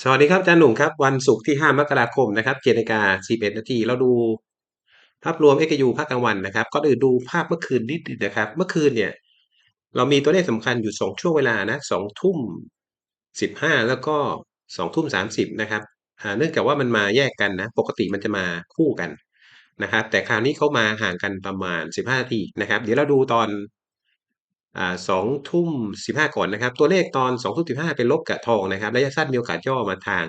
สวัสดีครับอาจารย์หนุ่มครับ วันศุกร์ที่ 5 มกราคมนะครับ7นาฬิกา41นาทีเราดูภาพรวม XU ภาคกลางวันนะครับก่อนอื่นดูภาพเมื่อคืนนิดนึงนะครับ เมื่อคืนเนี่ย เรามีตัวเลขสำคัญอยู่ 2 ช่วงเวลานะ2ทุ่ม15แล้วก็2ทุ่ม30นะครับเนื่องจากว่ามันมาแยกกันนะ ปกติมันจะมาคู่กันนะครับ แต่คราวนี้เขามาห่างกันประมาณ 15นาทีนะครับ เดี๋ยวเราดูตอน สองทุ่มสิบห้าก่อนนะครับ ตัวเลขตอนสองทุ่มสิบห้าเป็นลบกับทองนะครับระยะสั้นมีโอกาสย่อมาทาง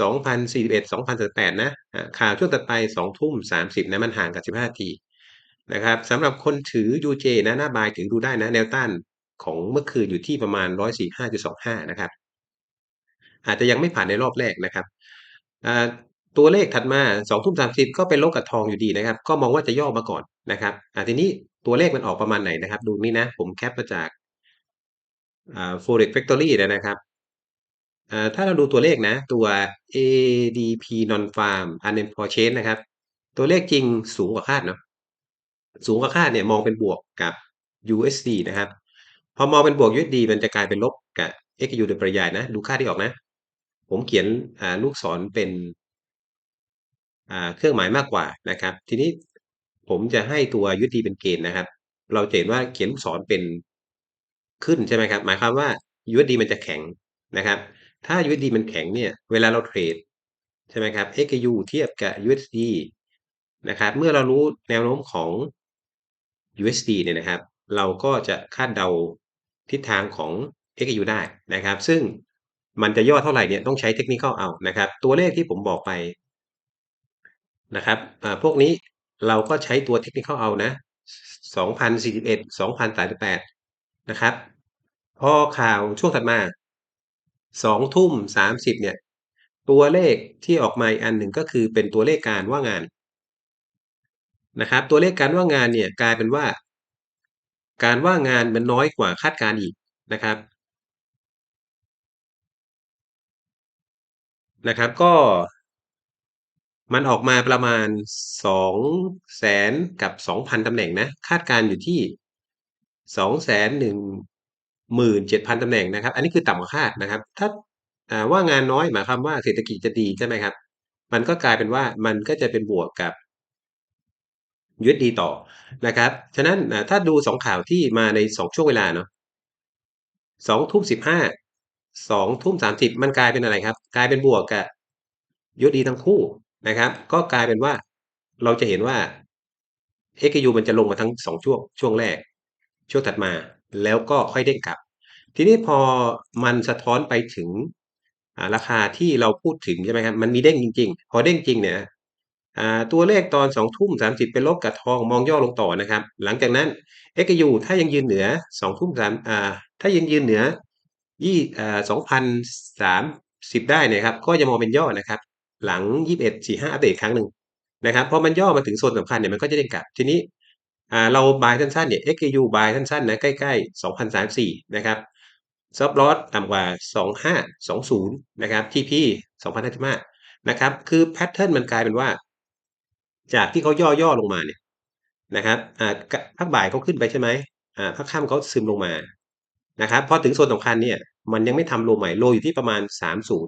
สองพันสี่สิบเอ็ดสองพันสิบแปดนะข่าวช่วงตัดไปสองทุ่มสามสิบนะมันห่างกับสิบห้าทีนะครับสำหรับคนถือ UJ นะหน้าบายถือดูได้นะแนวต้านของเมื่อคืนอยู่ที่ประมาณร้อยสี่ห้าจุดสองห้านะครับ อาจจะยังไม่ผ่านในรอบแรกนะครับ ตัวเลขถัดมา2ทุ่ม30ก็เป็นลบกับทองอยู่ดีนะครับ ก็มองว่าจะย่อมาก่อนนะครับอ่าทีนี้ตัวเลขมันออกประมาณไหนนะครับ ดูนี่นะ ผมแคปมาจากอ่า Forex Factory เลยนะครับอ่าถ้าเราดูตัวเลขนะ ตัว ADP Non-Farm Unemployed Change นะครับ ตัวเลขจริงสูงกว่าคาดเนาะสูงกว่าคาดเนี่ยมองเป็นบวกกับ USD นะครับ พอมองเป็นบวก USD มันจะกลายเป็นลบกับ XU โดยปริยายนะ ดูค่าที่ออกนะ ผมเขียนอ่าลูกศรเป็น เครื่องหมายมากกว่านะครับ ทีนี้ผมจะให้ตัว USD เป็นเกณฑ์นะครับ เราเห็นว่าเขียนลูกศรเป็นขึ้นใช่ไหมครับ หมายความว่า USD มันจะแข็งนะครับ ถ้า USD มันแข็งเนี่ย เวลาเราเทรดใช่ไหมครับ XU เทียบกับ USD นะครับ เมื่อเรารู้แนวโน้มของ USD เนี่ยนะครับ เราก็จะคาดเดาทิศทางของ XU ได้นะครับ ซึ่งมันจะย่อเท่าไหร่เนี่ยต้องใช้เทคนิคเอานะครับ ตัวเลขที่ผมบอกไป นะครับพวกนี้เราก็ใช้ตัวเทคนิคเอานะ2041 2038นะครับ พอข่าวช่วงถัดมา2ทุ่ม30เนี่ย ตัวเลขที่ออกมาอีกอันหนึ่งก็คือเป็นตัวเลขการว่างงานนะครับ ตัวเลขการว่างงานเนี่ยกลายเป็นว่า การว่างงานมันน้อยกว่าคาดการณ์อีกนะครับนะครับ ก็ มันออกมาประมาณ2แสนกับ2,000ตำแหน่งนะ คาดการอยู่ที่2 1 7 0 0 0ตำแหน่งนะครับ อันนี้คือต่ำกว่าคาดนะครับ ถ้าว่างานน้อยหมายความว่าเศรษฐกิจจะดีใช่ไหมครับ มันก็กลายเป็นว่ามันก็จะเป็นบวกกับ USD ต่อนะครับ ฉะนั้นถ้าดู2ข่าวที่มาใน2ช่วงเวลาเนาะ2ทุ่ม15 2ทุ่ม30มันกลายเป็นอะไรครับ กลายเป็นบวกกับ USD ทั้งคู่ นะครับ ก็กลายเป็นว่าเราจะเห็นว่า XAU มันจะลงมาทั้ง2ช่วง ช่วงแรก ช่วงถัดมาแล้วก็ค่อยเด้งกลับ ทีนี้พอมันสะท้อนไปถึงราคาที่เราพูดถึงใช่ไหมครับมันมีเด้งจริง ๆ พอเด้งจริงเนี่ยตัวเลขตอน2ทุ่ม30 เป็นลบกับทองมองย่อลงต่อนะครับ หลังจากนั้น XU ถ้ายังยืนเหนือ2ทุ่ม3ถ้ายังยืนเหนือยี่อ่า2,030ได้เนี่ยครับ ก็จะมองเป็นย่อนะครับ หลัง 21.45 อัปเดตอีกครั้งหนึ่งนะครับพอมันย่อมาถึงโซนสำคัญเนี่ยมันก็จะเด้งกลับทีนี้เราบายสั้นๆเนี่ย XAU บายสั้นๆนะใกล้ๆ 2,034 นะครับซับลอสต่ำกว่า 2520 นะครับ TP 2,055 นะครับ คือแพทเทิร์นมันกลายเป็นว่า จากที่เขาย่อๆลงมาเนี่ยนะครับอ่าภาคบ่ายเขาขึ้นไปใช่ไหมอ่าภาคค่ำเขาซึมลงมานะครับพอถึงโซนสำคัญเนี่ย มันยังไม่ทำโลใหม่โลอยู่ที่ประมาณ 30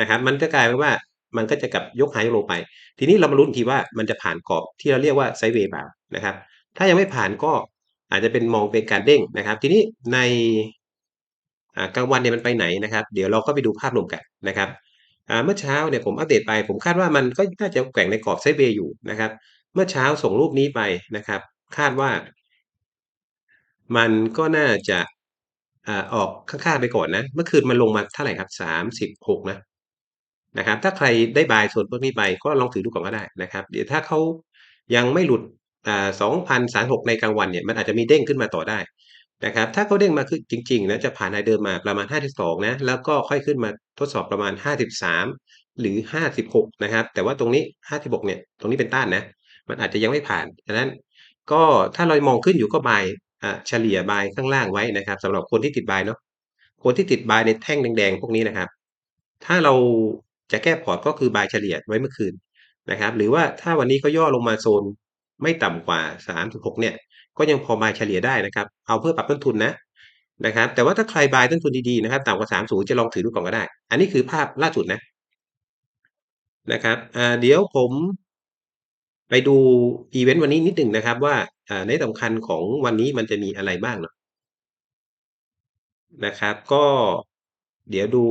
นะครับ มันจะกลายเป็นว่ามันก็จะกลับยกไฮโลไป ทีนี้เรามาลุ้นทีว่ามันจะผ่านกรอบที่เราเรียกว่าไซเวย์เปล่านะครับ ถ้ายังไม่ผ่านก็อาจจะเป็นมองเป็นการเด้งนะครับ ทีนี้ในกลางวันเนี่ยมันไปไหนนะครับ เดี๋ยวเราก็ไปดูภาพรวมกันนะครับเมื่อเช้าเนี่ยผมอัปเดตไป ผมคาดว่ามันก็น่าจะแกว่งในกรอบไซเวย์อยู่นะครับ เมื่อเช้าส่งรูปนี้ไปนะครับ คาดว่า มันก็น่าจะอ่าออกข้างๆไปก่อนนะ เมื่อคืนมันลงมาเท่าไหร่ครับ36นะ นะครับ ถ้าใครได้บายส่วนพวกนี้ไปก็ลองถือดูก่อนก็ได้นะครับเดี๋ยวถ้าเขายังไม่หลุดอ่า2,036ในกลางวันเนี่ยมันอาจจะมีเด้งขึ้นมาต่อได้นะครับถ้าเขาเด้งมาขึ้นจริงๆนะจะผ่านไฮเดิมมาประมาณ 52 นะ แล้วก็ค่อยขึ้นมาทดสอบประมาณ 53 หรือ 56 นะครับ แต่ว่าตรงนี้ 56 เนี่ย ตรงนี้เป็นต้านนะ มันอาจจะยังไม่ผ่านฉะนั้นก็ถ้าเรามองขึ้นอยู่ก็บายเฉลี่ยบายข้างล่างไว้นะครับสำหรับคนที่ติดบายเนาะคนที่ติดบายในแท่งแดงๆ พวกนี้นะครับ ถ้าเรา จะแก้พอร์ตก็คือบายเฉลี่ยไว้เมื่อคืนนะครับ หรือว่าถ้าวันนี้ก็ย่อลงมาโซนไม่ต่ำกว่า 3-6 เนี่ย ก็ยังพอบายเฉลี่ยได้นะครับ เอาเพื่อปรับต้นทุนนะนะครับ แต่ว่าถ้าใครบายต้นทุนดีๆนะครับต่ำกว่า 30 จะลองถือดูก่อนก็ได้ อันนี้คือภาพล่าสุดนะนะครับเดี๋ยวผมไปดูอีเวนต์วันนี้นิดหนึ่งนะครับ ว่าในสำคัญของวันนี้มันจะมีอะไรบ้างเนาะนะครับ ก็เดี๋ยวดู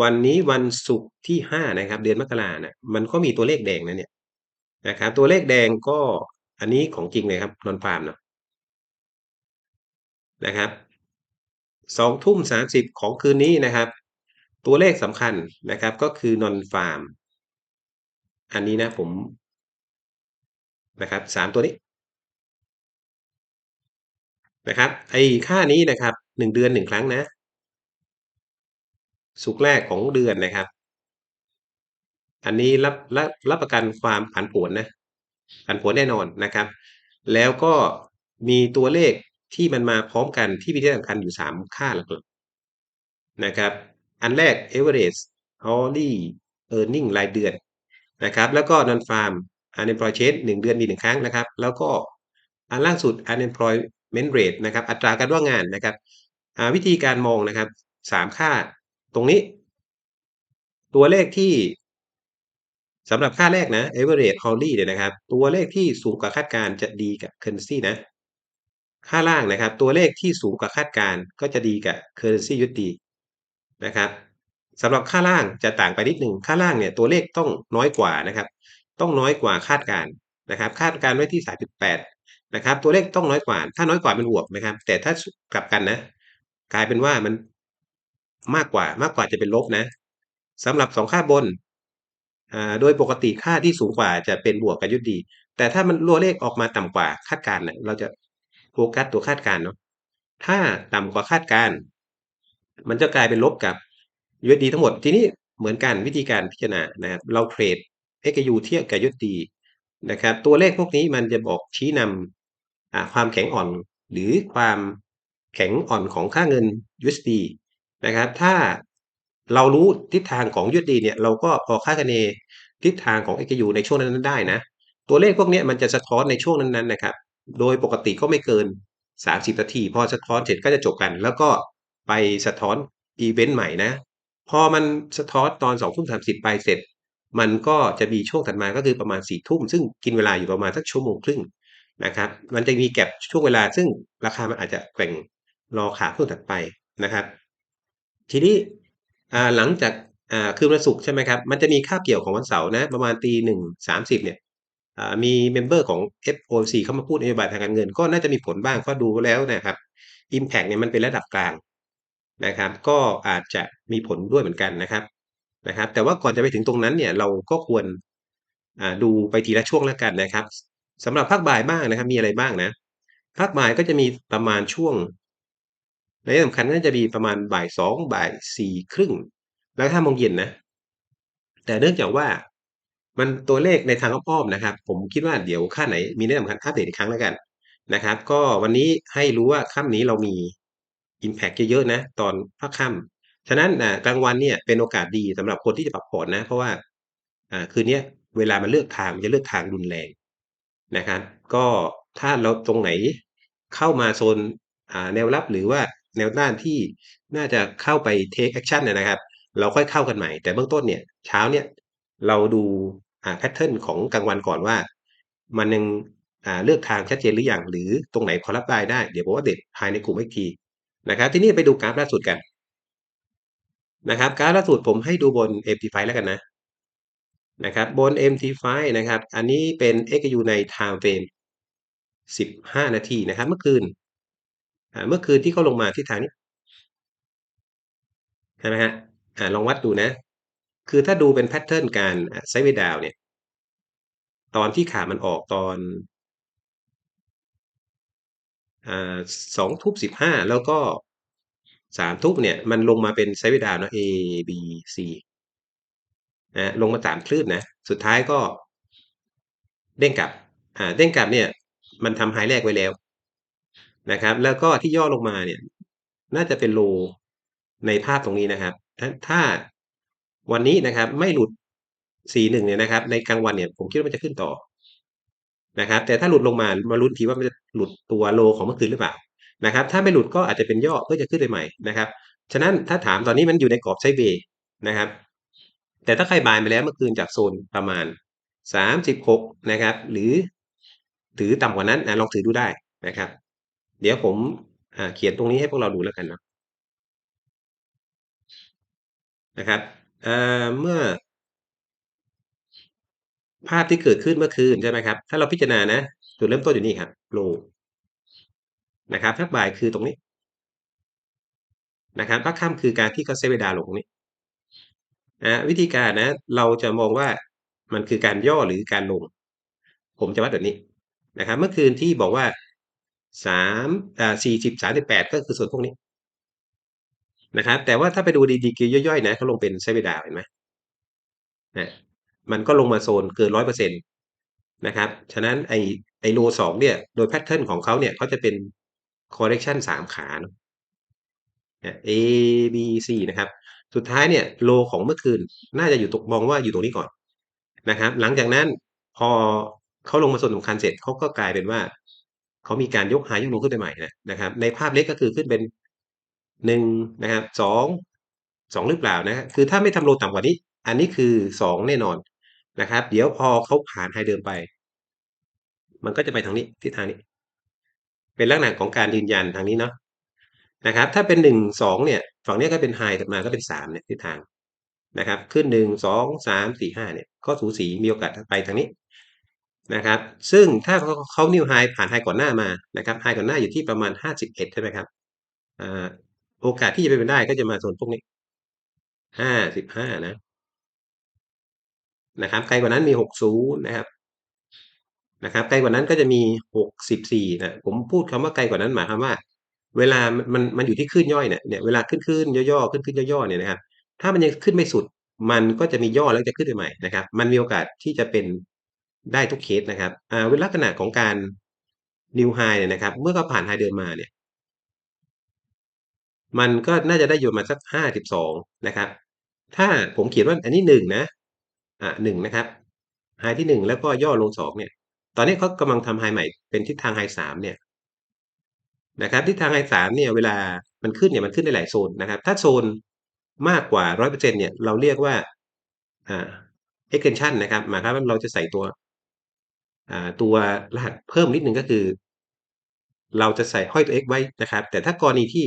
วันนี้วันศุกร์ที่ห้านะครับ เดือนมกราเนี่ยมันก็มีตัวเลขแดงนะเนี่ยนะครับตัวเลขแดงก็อันนี้ของจริงเลยครับนอนฟาร์มเนาะนะครับสองทุ่มสามสิบของคืนนี้นะครับ ตัวเลขสำคัญนะครับ ก็คือนอนฟาร์มอันนี้นะผมนะครับสามตัวนี้นะครับไอ้ค่านี้นะครับหนึ่งเดือนหนึ่งครั้งนะ สุกแรกของเดือนนะครับ อันนี้รับรับรับประกันความผันผวนนะผันผวนแน่นอนนะครับ แล้วก็มีตัวเลขที่มันมาพร้อมกันที่มีที่สำคัญอยู่สามค่าหลักๆนะครับ อันแรก average hourly earning รายเดือนนะครับ แล้วก็ non farm unemployed change หนึ่งเดือนมีหนึ่งครั้งนะครับ แล้วก็อันล่าสุด unemployment rate นะครับ อัตราการว่างงานนะครับวิธีการมองนะครับสามค่า ตรงนี้ ตัวเลขที่สำหรับค่าแรกนะ average hourly เนี่ยนะครับ ตัวเลขที่สูงกว่าคาดการจะดีกับ currency นะ ค่าล่างนะครับ ตัวเลขที่สูงกว่าคาดการก็จะดีกับ currency USD นะครับสำหรับค่าล่างจะต่างไปนิดหนึ่งค่าล่างเนี่ยตัวเลขต้องน้อยกว่านะครับ ต้องน้อยกว่าคาดการนะครับ คาดการไว้ที่ 3.8 นะครับ ตัวเลขต้องน้อยกว่า ถ้าน้อยกว่าเป็นบวกนะครับ แต่ถ้ากลับกันนะ กลายเป็นว่ามัน มากกว่ามากกว่าจะเป็นลบนะสำหรับสองค่าบนโดยปกติค่าที่สูงกว่าจะเป็นบวกกับยุดดี แต่ถ้ามันตัวเลขออกมาต่ำกว่าคาดการณ์เราจะโฟกัสตัวคาดการณ์เนาะถ้าต่ำกว่าคาดการณ์มันจะกลายเป็นลบกับ USD ทั้งหมด ทีนี้เหมือนกันวิธีการพิจารณานะครับเราเทรด XU เทียบกับ USD นะครับ ตัวเลขพวกนี้มันจะบอกชี้นำความแข็งอ่อนหรือความแข็งอ่อนของค่าเงิน USD นะครับ ถ้าเรารู้ทิศทางของ USD เนี่ย เราก็พอคาดคะเนทิศทางของ XU ในช่วงนั้นได้นะ ตัวเลขพวกนี้มันจะสะท้อนในช่วงนั้นๆนะครับ โดยปกติก็ไม่เกิน 30 นาที พอสะท้อนเสร็จก็จะจบกัน แล้วก็ไปสะท้อนอีเวนต์ใหม่นะ พอมันสะท้อนตอน2ทุ่ม30 ไปเสร็จ มันก็จะมีช่วงถัดมาก็คือประมาณ4ทุ่ม ซึ่งกินเวลาอยู่ประมาณสักชั่วโมงครึ่งนะครับ มันจะมีแก็บช่วงเวลา ซึ่งราคามันอาจจะแกว่งรอขาขึ้นถัดไปนะครับ ทีนี้หลังจากคืนวันศุกร์ใช่ไหมครับ มันจะมีค่าเกี่ยวของวันเสาร์นะ ประมาณตีหนึ่งสามสิบเนี่ยมีเมมเบอร์ของ FOMC เข้ามาพูดนโยบายทางการเงิน ก็น่าจะมีผลบ้างก็ดูแล้วนะครับ Impact เนี่ยมันเป็นระดับกลางนะครับ ก็อาจจะมีผลด้วยเหมือนกันนะครับนะครับ แต่ว่าก่อนจะไปถึงตรงนั้นเนี่ยเราก็ควรดูไปทีละช่วงแล้วกันนะครับสำหรับภาคบ่ายบ้างนะครับ มีอะไรบ้างนะภาคบ่ายก็จะมีประมาณช่วง ในสำคัญก็จะมีประมาณบ่ายสองบ่ายสี่ครึ่ง แล้วห้าโมงเย็นนะ แต่เนื่องจากว่ามันตัวเลขในทางอ้อมนะครับ ผมคิดว่าเดี๋ยวค่าไหนมีในสำคัญอัปเดตอีกครั้งแล้วกันนะครับ ก็วันนี้ให้รู้ว่าค่ำนี้เรามี Impact เยอะๆนะ ตอนภาคค่ำฉะนั้นกลางวันเนี่ยเป็นโอกาสดีสำหรับคนที่จะปรับพอร์ตนะ เพราะว่าคืนนี้เวลามันเลือกทางมันจะเลือกทางรุนแรงนะครับ ก็ถ้าเราตรงไหนเข้ามาโซนแนวรับหรือว่า แนวต้านที่น่าจะเข้าไป take action นะครับ เราค่อยเข้ากันใหม่ แต่เบื้องต้นเนี่ยเช้าเนี่ยเราดูแพทเทิร์นของกลางวันก่อนว่า มันยังเลือกทางชัดเจนหรืออยังหรือตรงไหนพอรับได้ได้ เดี๋ยวผมว่าเด็ดภายในกลุ่มอีกทีนะครับที่นี่ไปดูกราฟล่าสุดกันนะครับกราฟล่าสุดผมให้ดูบน MT5 แล้วกันนะนะครับบน MT5 นะครับ อันนี้เป็น XU ใน time frame 15 นาทีนะครับ เมื่อคืน เมื่อคืนที่เขาลงมาที่ทางนี้ใช่ไหมฮะอ่าลองวัดดูนะ คือถ้าดูเป็นแพทเทิร์นการไซด์เวดาวเนี่ย ตอนที่ขามันออกตอนสองทุบสิบห้าแล้วก็สามทุบเนี่ย มันลงมาเป็นไซด์เวดาวนะ A B C นะลงมาสามคลื่นนะ สุดท้ายก็เด้งกลับ อ่า เด้งกลับเนี่ย มันทำไฮแรกไว้แล้ว นะครับ แล้วก็ที่ย่อลงมาเนี่ยน่าจะเป็นโลในภาพตรงนี้นะครับ ถ้าวันนี้นะครับไม่หลุดสีหนึ่งเนี่ยนะครับ ในกลางวันเนี่ยผมคิดว่ามันจะขึ้นต่อนะครับ แต่ถ้าหลุดลงมามาลุ้นทีว่ามันจะหลุดตัวโลของเมื่อคืนหรือเปล่านะครับ ถ้าไม่หลุดก็อาจจะเป็นย่อเพื่อจะขึ้นไปใหม่นะครับ ฉะนั้นถ้าถามตอนนี้มันอยู่ในกรอบไซเวย์นะครับ แต่ถ้าใครบายไปแล้วเมื่อคืนจากโซนประมาณ 36 นะครับ หรือถือต่ำกว่านั้นนะลองถือดูได้นะครับ เดี๋ยวผมเขียนตรงนี้ให้พวกเราดูแล้วกันนะนะครับเมื่อ ภาพที่เกิดขึ้นเมื่อคืนใช่ไหมครับ ถ้าเราพิจารณานะจุดเริ่มต้นอยู่นี่ครับโลนะครับถ้าบ่ายคือตรงนี้นะครับพักค่ำคือการที่เขาเซเวดาลงตรงนี้นะวิธีการนะ เราจะมองว่ามันคือการย่อหรือการลง ผมจะวัดแบบนี้นะครับ เมื่อคืนที่บอกว่า สามอ่าสี่สิบสามสิบแปดก็คือส่วนพวกนี้นะครับ แต่ว่าถ้าไปดูดีๆย่อยๆนะเขาลงเป็นเซเวดาเห็นไหมนะมันก็ลงมาโซนเกินร้อยเปอร์เซ็นตนะครับ ฉะนั้นไอไอโลสองเนี่ย โดยแพทเทิร์นของเขาเนี่ยเขาจะเป็น correction สามขาเนาะ A B C นะครับ สุดท้ายเนี่ยโลของเมื่อคืน น่าจะอยู่ตรงมองว่าอยู่ตรงนี้ก่อนนะครับ หลังจากนั้นพอเขาลงมาส่วนสำคัญเสร็จเขาก็กลายเป็นว่า เขามีการยกหายกโลขึ้นไปใหม่นะครับ ในภาพเล็กก็คือขึ้นเป็นหนึ่งนะครับสองสองหรือเปล่านะคือถ้าไม่ทำโลต่ำกว่านี้ อันนี้คือสองแน่นอนนะครับ เดี๋ยวพอเขาผ่านไฮเดิมไป มันก็จะไปทางนี้ทิศทางนี้ เป็นลักษณะของการยืนยันทางนี้เนาะนะครับ ถ้าเป็นหนึ่งสองเนี่ย ฝั่งนี้ก็เป็นไฮถัดมาก็เป็นสามเนี่ยทิศทางนะครับ ขึ้นหนึ่งสองสามสี่ห้าเนี่ย ก็สูสีมีโอกาสไปทางนี้ นะครับ ซึ่งถ้าเขาเขานิวไฮผ่านไฮก่อนหน้ามานะครับไฮก่อนหน้าอยู่ที่ประมาณห้าสิบเอ็ดใช่ไหมครับอโอกาสที่จะเป็นได้ก็จะมาโซนพวกนี้ห้าสิบห้านะ นะครับไกลกว่านั้นมีหกศูนย์นะครับนะครับไกลกว่านั้นก็จะมีหกสิบสี่นะผมพูดคำว่าไกลกว่านั้นหมายความว่า เวลามันมันอยู่ที่ขึ้นย่อยเนี่ยเนี่ยเวลาขึ้นขึ้นย่อๆขึ้นขึ้นย่อๆเนี่ยนะครับ ถ้ามันยังขึ้นไม่สุดมันก็จะมีย่อแล้วจะขึ้นไปใหม่นะครับ มันมีโอกาสที่จะเป็น ได้ทุกเคสนะครับอ่าเวลาลักษณะของการนิวไฮเนี่ยนะครับ เมื่อเขาผ่านไฮเดิมมาเนี่ย มันก็น่าจะได้อยู่มาสักห้าสิบสองนะครับ ถ้าผมเขียนว่าอันนี้หนึ่งนะ อ่าหนึ่งนะครับไฮที่หนึ่งแล้วก็ย่อลงสองเนี่ย ตอนนี้เขากำลังทำไฮใหม่เป็นทิศทางไฮสามเนี่ยนะครับทิศทางไฮสามเนี่ยเวลามันขึ้นเนี่ยมันขึ้นได้หลายโซนนะครับ ถ้าโซนมากกว่าร้อยเปอร์เซ็นเนี่ยเราเรียกว่าอ่า extension นะครับหมายความว่าเราจะใส่ตัว ตัวรหัสเพิ่มนิดนึงก็คือ เราจะใส่ห้อยตัว x ไว้นะครับ แต่ถ้ากรณีที่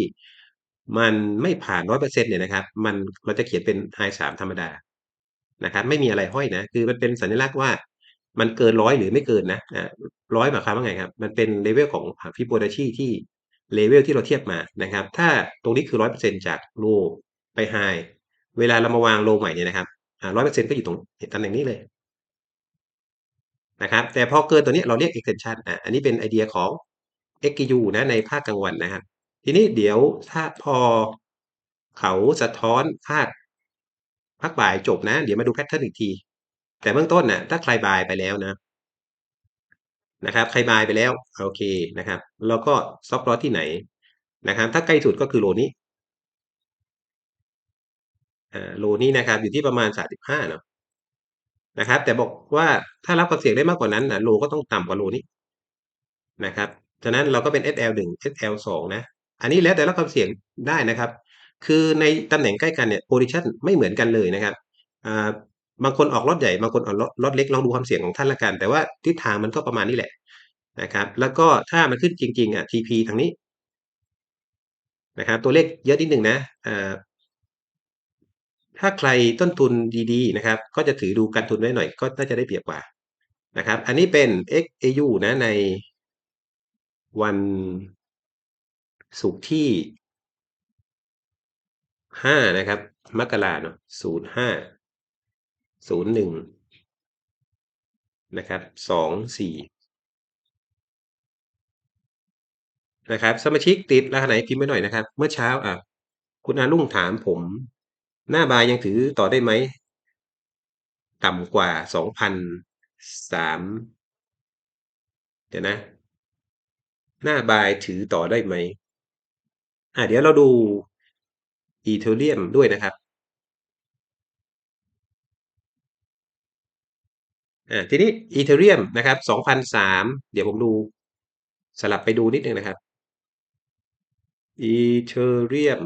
มันไม่ผ่านร้อยเปอร์เซ็นเนี่ยนะครับ มันเราจะเขียนเป็น i สามธรรมดานะครับ ไม่มีอะไรห้อยนะ คือมันเป็นสัญลักษณ์ว่ามันเกินร้อยหรือไม่เกินนะร้อยหมายความว่าไงครับ มันเป็นเลเวลของฟิโบนัชชีที่เลเวลที่เราเทียบมานะครับ ถ้าตรงนี้คือร้อยเปอร์เซ็นจากโลไปไฮเวลาเรามาวางโลใหม่เนี่ยนะครับร้อยเปอร์เซ็นก็อยู่ตรงตำแหน่งนี้เลย นะครับแต่พอเกินตัวนี้เราเรียก extension อะอันนี้เป็นไอเดียของ XQ นะในภาคกลางวันนะครับทีนี้เดี๋ยวถ้าพอเขาสะท้อนภาคภาคบ่ายจบนะ เดี๋ยวมาดูแพทเทิร์นอีกที แต่เบื้องต้นนะ่ะถ้าใครบายไปแล้วนะนะครับใครบายไปแล้วโอเคนะครับ แล้วก็ซอฟต์ลอที่ไหนนะครับ ถ้าใกล้สุดก็คือโลนี้อ่าโลนี้นะครับ อยู่ที่ประมาณสามสิบห้าเนาะ นะครับ แต่บอกว่าถ้ารับความเสี่ยงได้มากกว่านั้นนะโลก็ต้องต่ำกว่าโลนี้นะครับฉะนั้นเราก็เป็น SL 1 SL 2 นะอันนี้แล้วแต่รับความเสี่ยงได้นะครับ คือในตำแหน่งใกล้กันเนี่ยโพซิชันไม่เหมือนกันเลยนะครับบางคนออกรถใหญ่บางคนออกรถเล็กลองดูความเสี่ยงของท่านละกัน แต่ว่าทิศทางมันก็ประมาณนี้แหละนะครับ แล้วก็ถ้ามันขึ้นจริง ๆ อะ TP ทางนี้นะครับตัวเลขเยอะนิดหนึ่งนะอ่า ถ้าใครต้นทุนดีๆนะครับ ก็จะถือดูการทุนไว้หน่อยก็น่าจะได้เปรียบกว่านะครับ อันนี้เป็น XAU นะในวันศุกร์ที่ห้านะครับ มกราเนาะศูนย์ห้าศูนย์หนึ่งนะครับสองสี่นะครับ สมาชิกติดรหัสไหนพิมพ์ไว้หน่อยนะครับ เมื่อเช้าอะ คุณอาลุ่งถามผม หน้าบายยังถือต่อได้ไหม ต่ำกว่าสองพันสามเดี๋ยวนะ หน้าบายถือต่อได้ไหมอะเดี๋ยวเราดูอีเทเรียมด้วยนะครับอ่าทีนี้อีเทเรียมนะครับสองพันสามเดี๋ยวผมดูสลับไปดูนิดนึงนะครับอีเทเรียม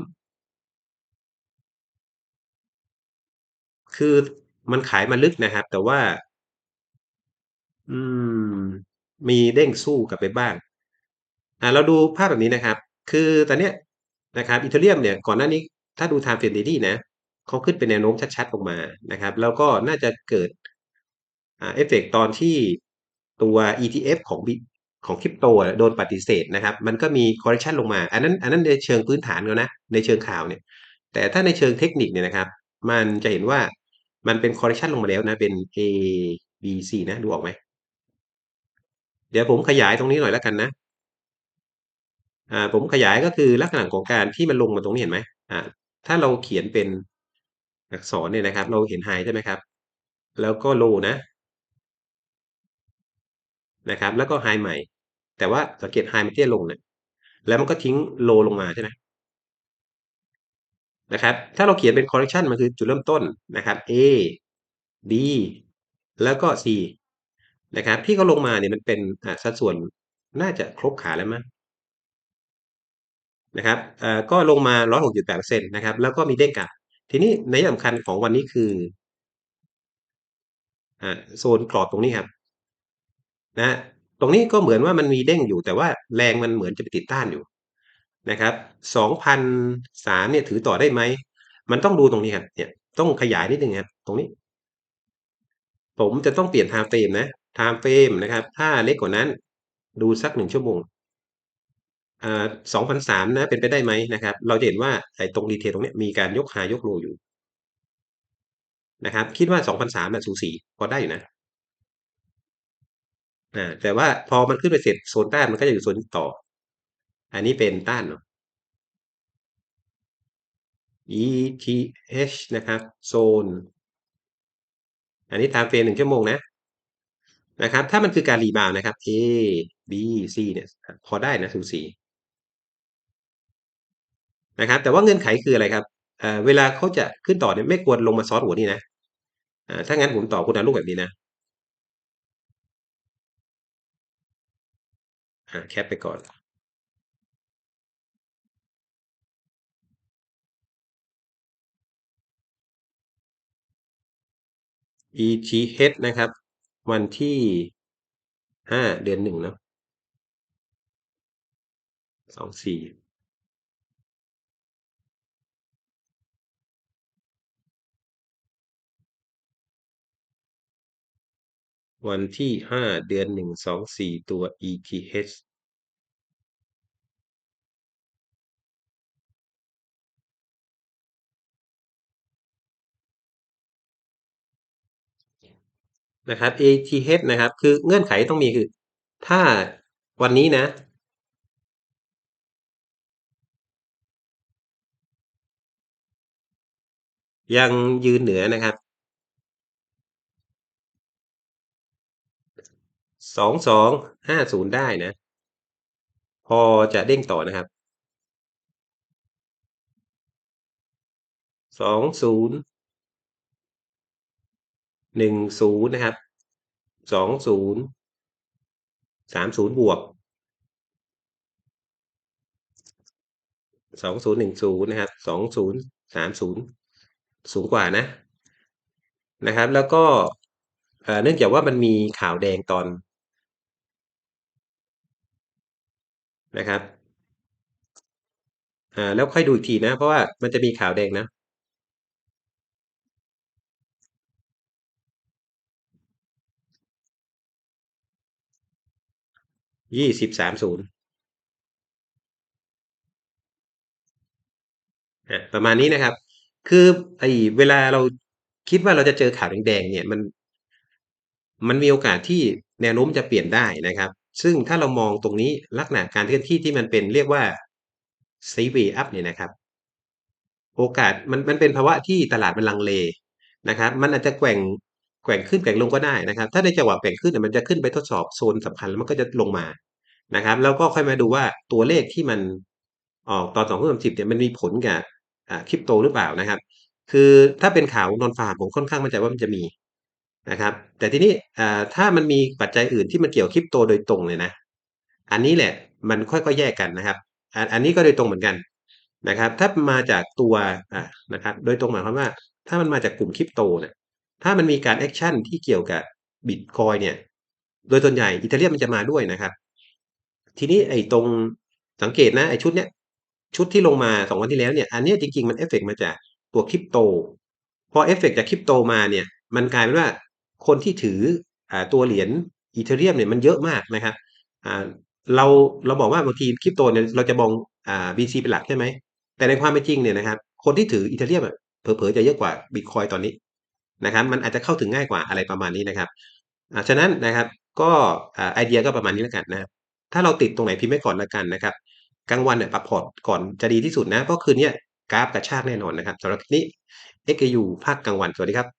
คือมันขายมาลึกนะครับ แต่ว่า อืม มีเด้งสู้กลับไปบ้าง อ่าเราดูภาพแบบนี้นะครับ คือตอนเนี้ยนะครับอีเทเรียมเนี่ยก่อนหน้านี้ถ้าดู time frame daily นะเขาขึ้นเป็นแนวโน้มชัดๆลงมานะครับ แล้วก็น่าจะเกิดอ่าเอฟเฟกต์ตอนที่ตัว ETF ของบิของคริปโตโดนปฏิเสธนะครับ มันก็มี correction ลงมา อันนั้นอันนั้นในเชิงพื้นฐานแล้วนะ ในเชิงข่าวเนี่ย แต่ถ้าในเชิงเทคนิคเนี่ยนะครับ มันจะเห็นว่า มันเป็น correction ลงมาแล้วนะเป็น A B C นะดูออกไหม เดี๋ยวผมขยายตรงนี้หน่อยแล้วกันนะอ่าผมขยายก็คือลักษณะของการที่มันลงมาตรงนี้เห็นไหมอ่าถ้าเราเขียนเป็นอักษรเนี่ยนะครับ เราเห็นไฮใช่ไหมครับ แล้วก็โลนะ นะครับ แล้วก็ไฮใหม่ แต่ว่าสังเกตไฮมันเตี้ยลงเนี่ยแล้วมันก็ทิ้งโลลงมาใช่ไหม นะครับ ถ้าเราเขียนเป็น correction มันคือจุดเริ่มต้นนะครับ A B แล้วก็ C นะครับ ที่เขาลงมาเนี่ยมันเป็นอ่าสัดส่วนน่าจะครบขาแล้วมั้งนะครับอ่อก็ลงมา 106.8%นะครับ แล้วก็มีเด้งกลับ ทีนี้ในสำคัญของวันนี้คืออ่าโซนกรอบตรงนี้ครับ นะ ตรงนี้ก็เหมือนว่ามันมีเด้งอยู่ แต่ว่าแรงมันเหมือนจะไปติดต้านอยู่ นะครับ2,003เนี่ยถือต่อได้ไหม มันต้องดูตรงนี้ครับเนี่ยต้องขยายนิดนึงครับตรงนี้ ผมจะต้องเปลี่ยน time frame นะ time frame นะครับ ถ้าเล็กกว่านั้น ดูสักหนึ่งชั่วโมงอ่า2,003นะเป็นไปได้ไหมนะครับ เราจะเห็นว่าไอ้ตรง detail ตรงเนี้ยมีการยก high ยก low อยู่นะครับ คิดว่า2,003น่ะสูสีพอได้อยู่นะอ่าแต่ว่าพอมันขึ้นไปเสร็จโซนต้านมันก็จะอยู่โซนต่อ อันนี้เป็นต้านเนาะ ETH นะครับโซน อันนี้ time frame 1ชั่วโมงนะนะครับ ถ้ามันคือการรีบาวนะครับ A B C เนี่ยพอได้นะสูสีนะครับ แต่ว่าเงื่อนไขคืออะไรครับเเวลาเขาจะขึ้นต่อเนี่ยไม่ควรลงมาซอนหัวนี่นะอ่าถ้างั้นผมต่อคุณอารูปแบบนี้นะแคปไปก่อน ETH นะครับ วันที่ห้าเดือนหนึ่งนะสองสี่วันที่ห้าเดือนหนึ่งสองสี่ตัว ETH นะครับ ATH นะครับ คือเงื่อนไขต้องมีคือ ถ้าวันนี้นะ ยังยืนเหนือนะครับสองสองห้าศูนย์ได้นะ พอจะเด้งต่อนะครับสองศูนย์ หนึ่งศูนย์นะครับสองศูนย์สามศูนย์บวกสองศูนย์หนึ่งศูนย์นะครับสองศูนย์สามศูนย์สูงกว่านะนะครับ แล้วก็เนื่องจากว่ามันมีข่าวแดงตอนนะครับอ่าแล้วค่อยดูอีกทีนะ เพราะว่ามันจะมีข่าวแดงนะ ยี่สิบสามศูนย์ประมาณนี้นะครับ คือไอ้เวลาเราคิดว่าเราจะเจอข่าวแดงๆเนี่ยมัน มันมีโอกาสที่แนวโน้มจะเปลี่ยนได้นะครับ ซึ่งถ้าเรามองตรงนี้ลักษณะการเคลื่อนที่ที่มันเป็นเรียกว่า s i d e up เนี่ยนะครับ โอกาสมันมันเป็นภาวะที่ตลาดมันลังเลนะครับ มันอาจจะแกว่ง แกว่งขึ้นแกว่งลงก็ได้นะครับ ถ้าในจังหวะแกว่งขึ้นเนี่ยมันจะขึ้นไปทดสอบโซนสำคัญแล้วมันก็จะลงมานะครับ แล้วก็ค่อยมาดูว่าตัวเลขที่มันออกตอนสองทุ่มสิบเนี่ยมันมีผลกับคริปโตหรือเปล่านะครับ คือถ้าเป็นข่าวนอนฟาร์มผมค่อนข้างมั่นใจว่ามันจะมีนะครับ แต่ทีนี้ถ้ามันมีปัจจัยอื่นที่มันเกี่ยวคริปโตโดยตรงเลยนะ อันนี้แหละมันค่อยๆแยกกันนะครับ อันนี้ก็โดยตรงเหมือนกันนะครับ ถ้ามาจากตัวนะครับ โดยตรงหมายความว่า ถ้ามันมาจากกลุ่มคริปโตเนี่ย ถ้ามันมีการแอคชั่นที่เกี่ยวกับบิตคอยเนี่ย โดยส่วนใหญ่อีเทเรียมมันจะมาด้วยนะครับ ทีนี้ไอ้ตรงสังเกตนะไอ้ชุดเนี้ยชุดที่ลงมาสองวันที่แล้วเนี่ยอันนี้จริงๆมันเอฟเฟกมาจากตัวคริปโต พอเอฟเฟกจากคริปโตมาเนี่ยมันกลายเป็นว่าคนที่ถืออตัวเหรียญอีเทเรียมเนี่ยมันเยอะมากนะครับเราเราบอกว่าบางทีคริปโตเนี่ยเราจะมองอ่า BC เป็นหลักใช่ไหมแต่ในความเป็นจริงเนี่ยนะครับคนที่ถืออีเทเรียมเผลอๆจะเยอะกว่าบิตคอยตอนนี้ นะครับมันอาจจะเข้าถึงง่ายกว่าอะไรประมาณนี้นะครับอ่าฉะนั้นนะครับก็ไอเดียก็ประมาณนี้แล้วกันนะถ้าเราติดตรงไหนพิมพ์ไว้ก่อนแล้วกันนะครับกลางวันเนี่ยปรับพอร์ตก่อนจะดีที่สุดนะเพราะคืนนี้กราฟกระชากแน่นอนนะครับสำหรับคลิปนี้ XAU ภาคกลางวันสวัสดีครับ